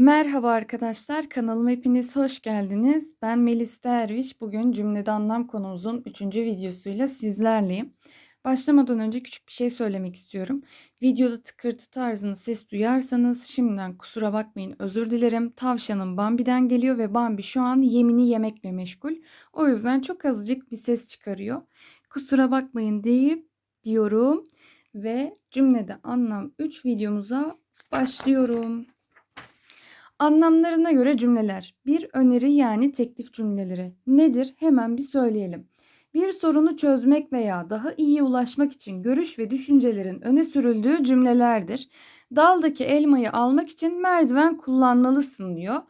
Merhaba arkadaşlar, kanalıma hepiniz hoş geldiniz. Ben Melis Derviş. Bugün cümlede anlam konumuzun 3. videosuyla sizlerleyim. Başlamadan önce küçük bir şey söylemek istiyorum. Videoda tıkırtı tarzında ses duyarsanız şimdiden kusura bakmayın özür dilerim. Tavşanım Bambi'den geliyor ve Bambi şu an yemini yemekle meşgul. O yüzden çok azıcık bir ses çıkarıyor. Kusura bakmayın deyip diyorum ve cümlede anlam 3 videomuza başlıyorum. Anlamlarına göre cümleler. Bir öneri yani teklif cümleleri. Nedir? Hemen bir söyleyelim. Bir sorunu çözmek veya daha iyi ulaşmak için görüş ve düşüncelerin öne sürüldüğü cümlelerdir. Daldaki elmayı almak için merdiven kullanmalısın diyor.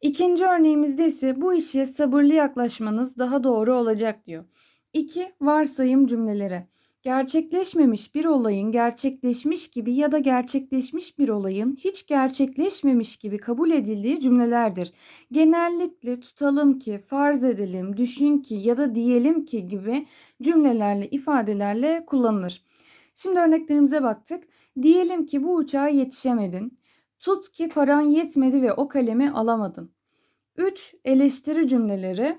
İkinci örneğimizde ise bu işe sabırlı yaklaşmanız daha doğru olacak diyor. 2. Varsayım cümleleri. Gerçekleşmemiş bir olayın gerçekleşmiş gibi ya da gerçekleşmiş bir olayın hiç gerçekleşmemiş gibi kabul edildiği cümlelerdir. Genellikle tutalım ki, farz edelim, düşün ki ya da diyelim ki gibi cümlelerle, ifadelerle kullanılır. Şimdi örneklerimize baktık. Diyelim ki bu uçağa yetişemedin. Tut ki paran yetmedi ve o kalemi alamadın. 3. Eleştiri cümleleri.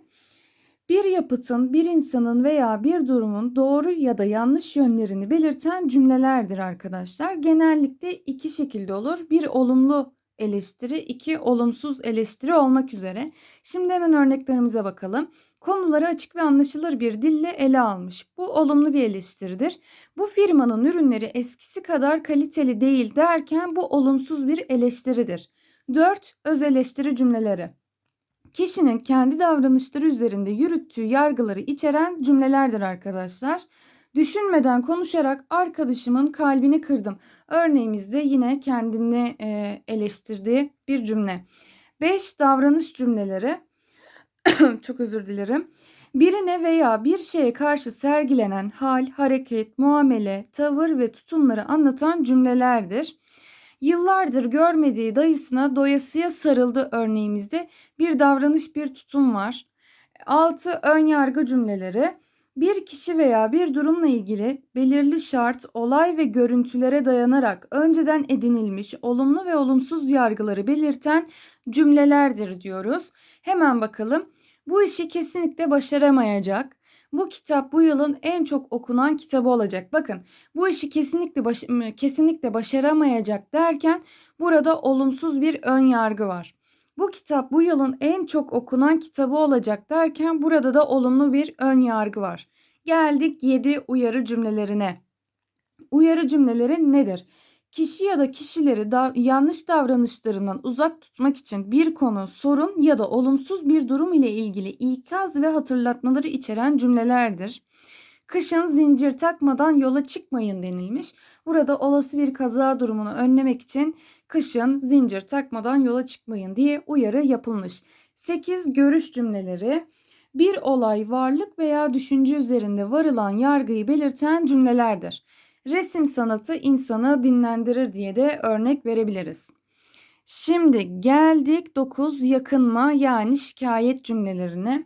Bir yapıtın, bir insanın veya bir durumun doğru ya da yanlış yönlerini belirten cümlelerdir arkadaşlar. Genellikle iki şekilde olur. Bir olumlu eleştiri, iki olumsuz eleştiri olmak üzere. Şimdi hemen örneklerimize bakalım. Konuları açık ve anlaşılır bir dille ele almış. Bu olumlu bir eleştiridir. Bu firmanın ürünleri eskisi kadar kaliteli değil derken bu olumsuz bir eleştiridir. 4. Öz eleştiri cümleleri kişinin kendi davranışları üzerinde yürüttüğü yargıları içeren cümlelerdir arkadaşlar. Düşünmeden konuşarak arkadaşımın kalbini kırdım. Örneğimizde yine kendini e, eleştirdiği bir cümle. 5 davranış cümleleri. Çok özür dilerim. Birine veya bir şeye karşı sergilenen hal, hareket, muamele, tavır ve tutumları anlatan cümlelerdir. Yıllardır görmediği dayısına doyasıya sarıldı örneğimizde bir davranış bir tutum var. 6. Ön yargı cümleleri. Bir kişi veya bir durumla ilgili belirli şart, olay ve görüntülere dayanarak önceden edinilmiş olumlu ve olumsuz yargıları belirten cümlelerdir diyoruz. Hemen bakalım. Bu işi kesinlikle başaramayacak. Bu kitap bu yılın en çok okunan kitabı olacak. Bakın bu işi kesinlikle baş, kesinlikle başaramayacak derken burada olumsuz bir ön yargı var. Bu kitap bu yılın en çok okunan kitabı olacak derken burada da olumlu bir ön yargı var. Geldik 7 uyarı cümlelerine. Uyarı cümleleri nedir? Kişi ya da kişileri da yanlış davranışlarından uzak tutmak için bir konu, sorun ya da olumsuz bir durum ile ilgili ikaz ve hatırlatmaları içeren cümlelerdir. Kışın zincir takmadan yola çıkmayın denilmiş. Burada olası bir kaza durumunu önlemek için kışın zincir takmadan yola çıkmayın diye uyarı yapılmış. 8 görüş cümleleri bir olay, varlık veya düşünce üzerinde varılan yargıyı belirten cümlelerdir resim sanatı insanı dinlendirir diye de örnek verebiliriz. Şimdi geldik 9 yakınma yani şikayet cümlelerine.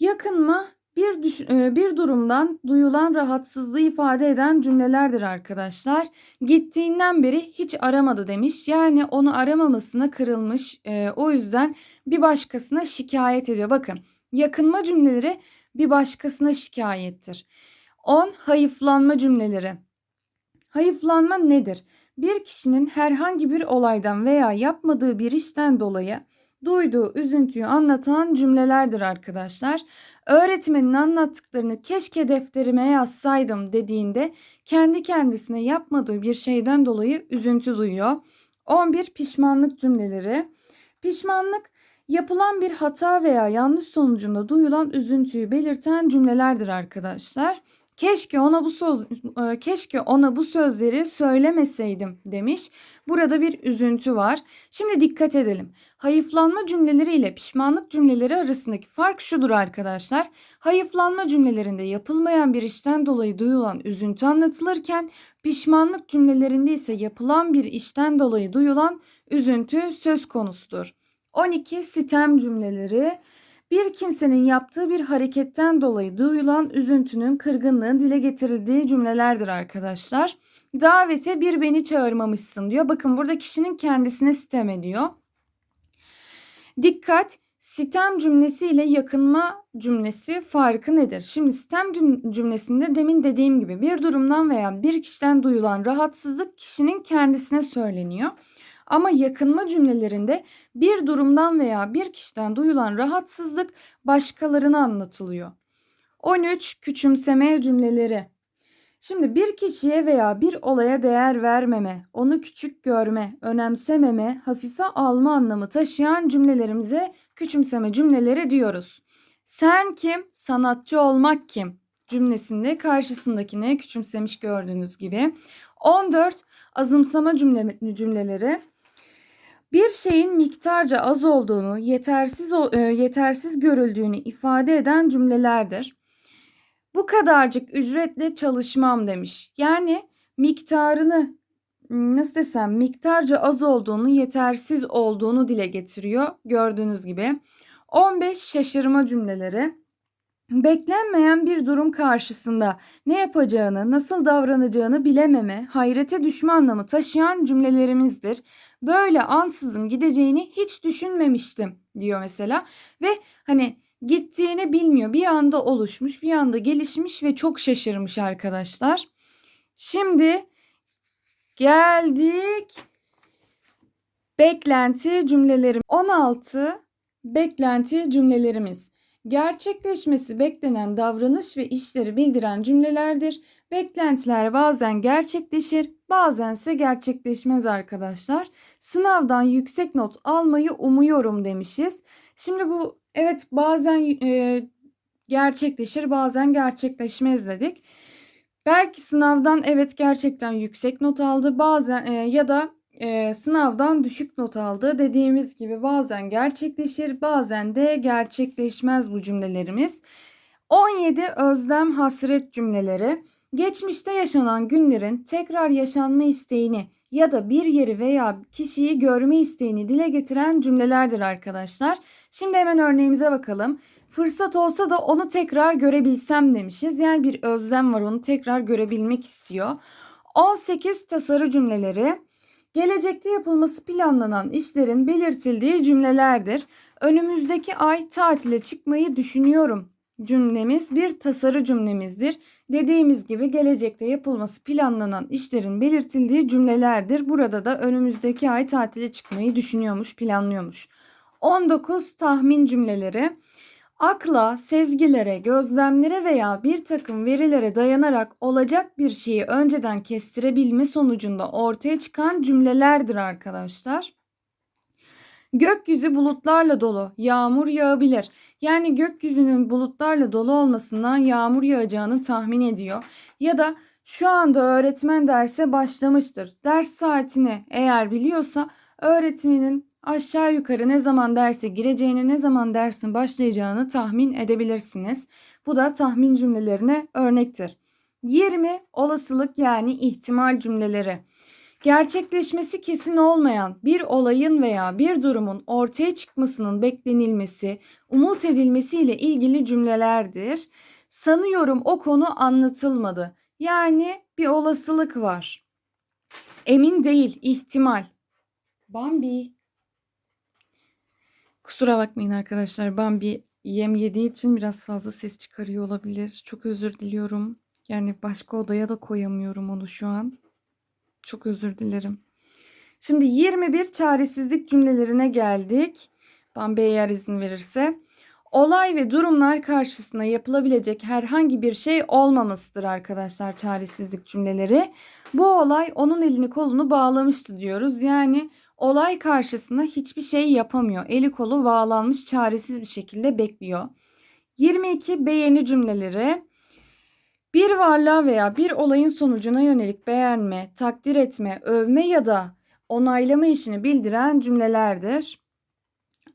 Yakınma bir, düş- e, bir durumdan duyulan rahatsızlığı ifade eden cümlelerdir arkadaşlar. Gittiğinden beri hiç aramadı demiş. Yani onu aramamasına kırılmış. E, o yüzden bir başkasına şikayet ediyor. Bakın yakınma cümleleri bir başkasına şikayettir. 10. Hayıflanma cümleleri. Hayıflanma nedir? Bir kişinin herhangi bir olaydan veya yapmadığı bir işten dolayı duyduğu üzüntüyü anlatan cümlelerdir arkadaşlar. Öğretmenin anlattıklarını keşke defterime yazsaydım dediğinde kendi kendisine yapmadığı bir şeyden dolayı üzüntü duyuyor. 11 pişmanlık cümleleri. Pişmanlık yapılan bir hata veya yanlış sonucunda duyulan üzüntüyü belirten cümlelerdir arkadaşlar. Keşke ona bu söz e, keşke ona bu sözleri söylemeseydim demiş. Burada bir üzüntü var. Şimdi dikkat edelim. Hayıflanma cümleleri ile pişmanlık cümleleri arasındaki fark şudur arkadaşlar. Hayıflanma cümlelerinde yapılmayan bir işten dolayı duyulan üzüntü anlatılırken pişmanlık cümlelerinde ise yapılan bir işten dolayı duyulan üzüntü söz konusudur. 12 sitem cümleleri Bir kimsenin yaptığı bir hareketten dolayı duyulan üzüntünün, kırgınlığın dile getirildiği cümlelerdir arkadaşlar. Davete bir beni çağırmamışsın diyor. Bakın burada kişinin kendisine sitem ediyor. Dikkat! Sitem cümlesi ile yakınma cümlesi farkı nedir? Şimdi sitem cümlesinde demin dediğim gibi bir durumdan veya bir kişiden duyulan rahatsızlık kişinin kendisine söyleniyor. Ama yakınma cümlelerinde bir durumdan veya bir kişiden duyulan rahatsızlık başkalarına anlatılıyor. 13 küçümseme cümleleri. Şimdi bir kişiye veya bir olaya değer vermeme, onu küçük görme, önemsememe, hafife alma anlamı taşıyan cümlelerimize küçümseme cümleleri diyoruz. Sen kim? Sanatçı olmak kim? cümlesinde karşısındakine küçümsemiş gördüğünüz gibi. 14 azımsama cümle, cümleleri bir şeyin miktarca az olduğunu, yetersiz e, yetersiz görüldüğünü ifade eden cümlelerdir. Bu kadarcık ücretle çalışmam demiş. Yani miktarını nasıl desem miktarca az olduğunu, yetersiz olduğunu dile getiriyor gördüğünüz gibi. 15 şaşırma cümleleri. Beklenmeyen bir durum karşısında ne yapacağını, nasıl davranacağını bilememe, hayrete düşme anlamı taşıyan cümlelerimizdir. Böyle ansızın gideceğini hiç düşünmemiştim diyor mesela ve hani gittiğini bilmiyor. Bir anda oluşmuş, bir anda gelişmiş ve çok şaşırmış arkadaşlar. Şimdi geldik beklenti cümlelerim. 16 beklenti cümlelerimiz. Gerçekleşmesi beklenen davranış ve işleri bildiren cümlelerdir. Beklentiler bazen gerçekleşir, bazense gerçekleşmez arkadaşlar. Sınavdan yüksek not almayı umuyorum demişiz. Şimdi bu evet bazen e, gerçekleşir, bazen gerçekleşmez dedik. Belki sınavdan evet gerçekten yüksek not aldı, bazen e, ya da e, sınavdan düşük not aldı. Dediğimiz gibi bazen gerçekleşir, bazen de gerçekleşmez bu cümlelerimiz. 17 özlem hasret cümleleri. Geçmişte yaşanan günlerin tekrar yaşanma isteğini ya da bir yeri veya kişiyi görme isteğini dile getiren cümlelerdir arkadaşlar. Şimdi hemen örneğimize bakalım. Fırsat olsa da onu tekrar görebilsem demişiz. Yani bir özlem var onu tekrar görebilmek istiyor. 18 tasarı cümleleri. Gelecekte yapılması planlanan işlerin belirtildiği cümlelerdir. Önümüzdeki ay tatile çıkmayı düşünüyorum cümlemiz bir tasarı cümlemizdir. Dediğimiz gibi gelecekte yapılması planlanan işlerin belirtildiği cümlelerdir. Burada da önümüzdeki ay tatile çıkmayı düşünüyormuş, planlıyormuş. 19 tahmin cümleleri. Akla, sezgilere, gözlemlere veya bir takım verilere dayanarak olacak bir şeyi önceden kestirebilme sonucunda ortaya çıkan cümlelerdir arkadaşlar. Gökyüzü bulutlarla dolu, yağmur yağabilir. Yani gökyüzünün bulutlarla dolu olmasından yağmur yağacağını tahmin ediyor. Ya da şu anda öğretmen derse başlamıştır. Ders saatini eğer biliyorsa öğretmenin aşağı yukarı ne zaman derse gireceğini, ne zaman dersin başlayacağını tahmin edebilirsiniz. Bu da tahmin cümlelerine örnektir. 20 olasılık yani ihtimal cümleleri. Gerçekleşmesi kesin olmayan bir olayın veya bir durumun ortaya çıkmasının beklenilmesi, umut edilmesi ile ilgili cümlelerdir. Sanıyorum o konu anlatılmadı. Yani bir olasılık var. Emin değil, ihtimal. Bambi. Kusura bakmayın arkadaşlar. Bambi yem yediği için biraz fazla ses çıkarıyor olabilir. Çok özür diliyorum. Yani başka odaya da koyamıyorum onu şu an. Çok özür dilerim. Şimdi 21 çaresizlik cümlelerine geldik. Bambi eğer izin verirse. Olay ve durumlar karşısında yapılabilecek herhangi bir şey olmamasıdır arkadaşlar çaresizlik cümleleri. Bu olay onun elini kolunu bağlamıştı diyoruz. Yani olay karşısında hiçbir şey yapamıyor. Eli kolu bağlanmış çaresiz bir şekilde bekliyor. 22 beğeni cümleleri. Bir varlığa veya bir olayın sonucuna yönelik beğenme, takdir etme, övme ya da onaylama işini bildiren cümlelerdir.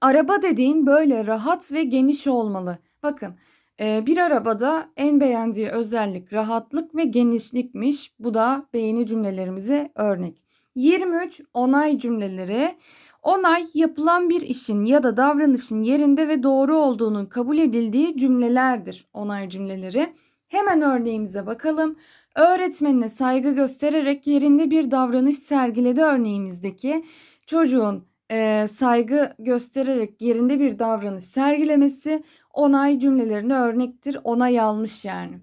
Araba dediğin böyle rahat ve geniş olmalı. Bakın e, bir arabada en beğendiği özellik rahatlık ve genişlikmiş. Bu da beğeni cümlelerimize örnek. 23 onay cümleleri. Onay yapılan bir işin ya da davranışın yerinde ve doğru olduğunun kabul edildiği cümlelerdir. Onay cümleleri. Hemen örneğimize bakalım. Öğretmenine saygı göstererek yerinde bir davranış sergiledi örneğimizdeki çocuğun e, saygı göstererek yerinde bir davranış sergilemesi onay cümlelerine örnektir. Onay almış yani.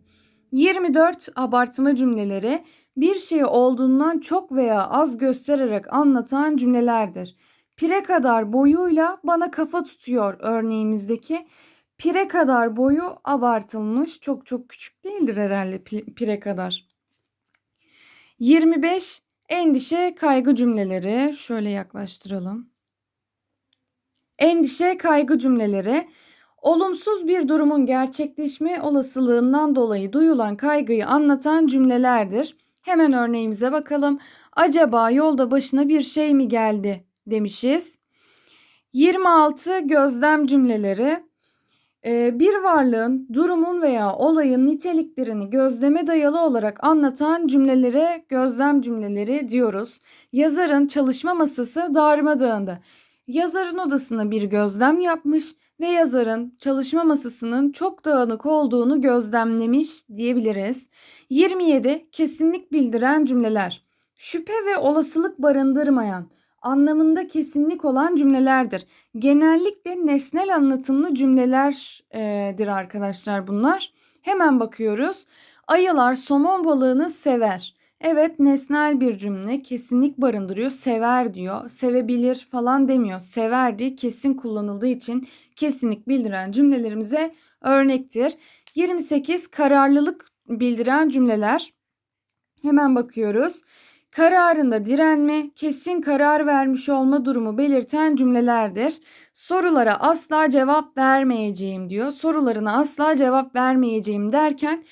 24 abartma cümleleri bir şeyi olduğundan çok veya az göstererek anlatan cümlelerdir. Pire kadar boyuyla bana kafa tutuyor örneğimizdeki pire kadar boyu abartılmış. Çok çok küçük değildir herhalde pire kadar. 25 endişe kaygı cümleleri şöyle yaklaştıralım. Endişe kaygı cümleleri olumsuz bir durumun gerçekleşme olasılığından dolayı duyulan kaygıyı anlatan cümlelerdir. Hemen örneğimize bakalım. Acaba yolda başına bir şey mi geldi demişiz. 26 gözlem cümleleri ee, bir varlığın, durumun veya olayın niteliklerini gözleme dayalı olarak anlatan cümlelere gözlem cümleleri diyoruz. Yazarın çalışma masası darmadağındı. Yazarın odasına bir gözlem yapmış ve yazarın çalışma masasının çok dağınık olduğunu gözlemlemiş diyebiliriz. 27 kesinlik bildiren cümleler. Şüphe ve olasılık barındırmayan, anlamında kesinlik olan cümlelerdir. Genellikle nesnel anlatımlı cümlelerdir arkadaşlar bunlar. Hemen bakıyoruz. Ayılar somon balığını sever. Evet nesnel bir cümle kesinlik barındırıyor. Sever diyor. Sevebilir falan demiyor. Sever diye kesin kullanıldığı için kesinlik bildiren cümlelerimize örnektir. 28 kararlılık bildiren cümleler. Hemen bakıyoruz. Kararında direnme, kesin karar vermiş olma durumu belirten cümlelerdir. Sorulara asla cevap vermeyeceğim diyor. Sorularına asla cevap vermeyeceğim derken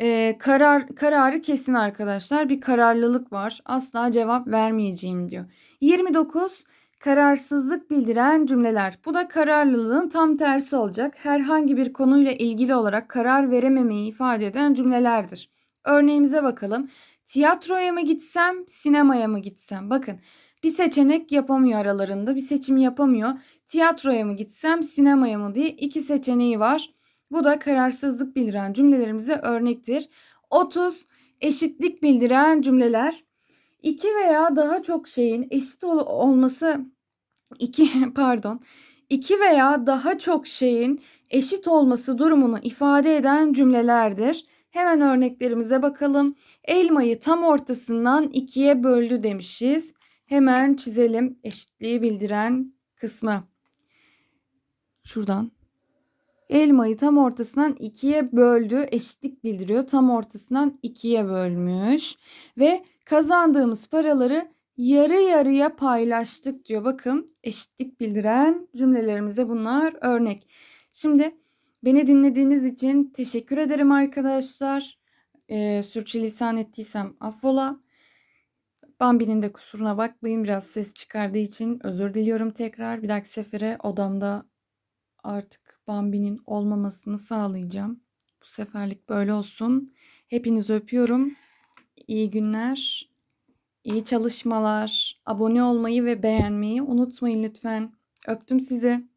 e, karar kararı kesin arkadaşlar. Bir kararlılık var. Asla cevap vermeyeceğim diyor. 29 kararsızlık bildiren cümleler. Bu da kararlılığın tam tersi olacak. Herhangi bir konuyla ilgili olarak karar verememeyi ifade eden cümlelerdir. Örneğimize bakalım. Tiyatroya mı gitsem, sinemaya mı gitsem? Bakın bir seçenek yapamıyor aralarında. Bir seçim yapamıyor. Tiyatroya mı gitsem, sinemaya mı diye iki seçeneği var. Bu da kararsızlık bildiren cümlelerimize örnektir. 30 eşitlik bildiren cümleler. İki veya daha çok şeyin eşit ol- olması iki pardon. iki veya daha çok şeyin eşit olması durumunu ifade eden cümlelerdir. Hemen örneklerimize bakalım. Elmayı tam ortasından ikiye böldü demişiz. Hemen çizelim eşitliği bildiren kısmı. Şuradan. Elmayı tam ortasından ikiye böldü. Eşitlik bildiriyor. Tam ortasından ikiye bölmüş. Ve kazandığımız paraları yarı yarıya paylaştık diyor. Bakın eşitlik bildiren cümlelerimize bunlar örnek. Şimdi Beni dinlediğiniz için teşekkür ederim arkadaşlar. Ee, sürçülisan ettiysem affola. Bambi'nin de kusuruna bakmayın. Biraz ses çıkardığı için özür diliyorum tekrar. Bir dahaki sefere odamda artık Bambi'nin olmamasını sağlayacağım. Bu seferlik böyle olsun. Hepinizi öpüyorum. İyi günler. İyi çalışmalar. Abone olmayı ve beğenmeyi unutmayın lütfen. Öptüm sizi.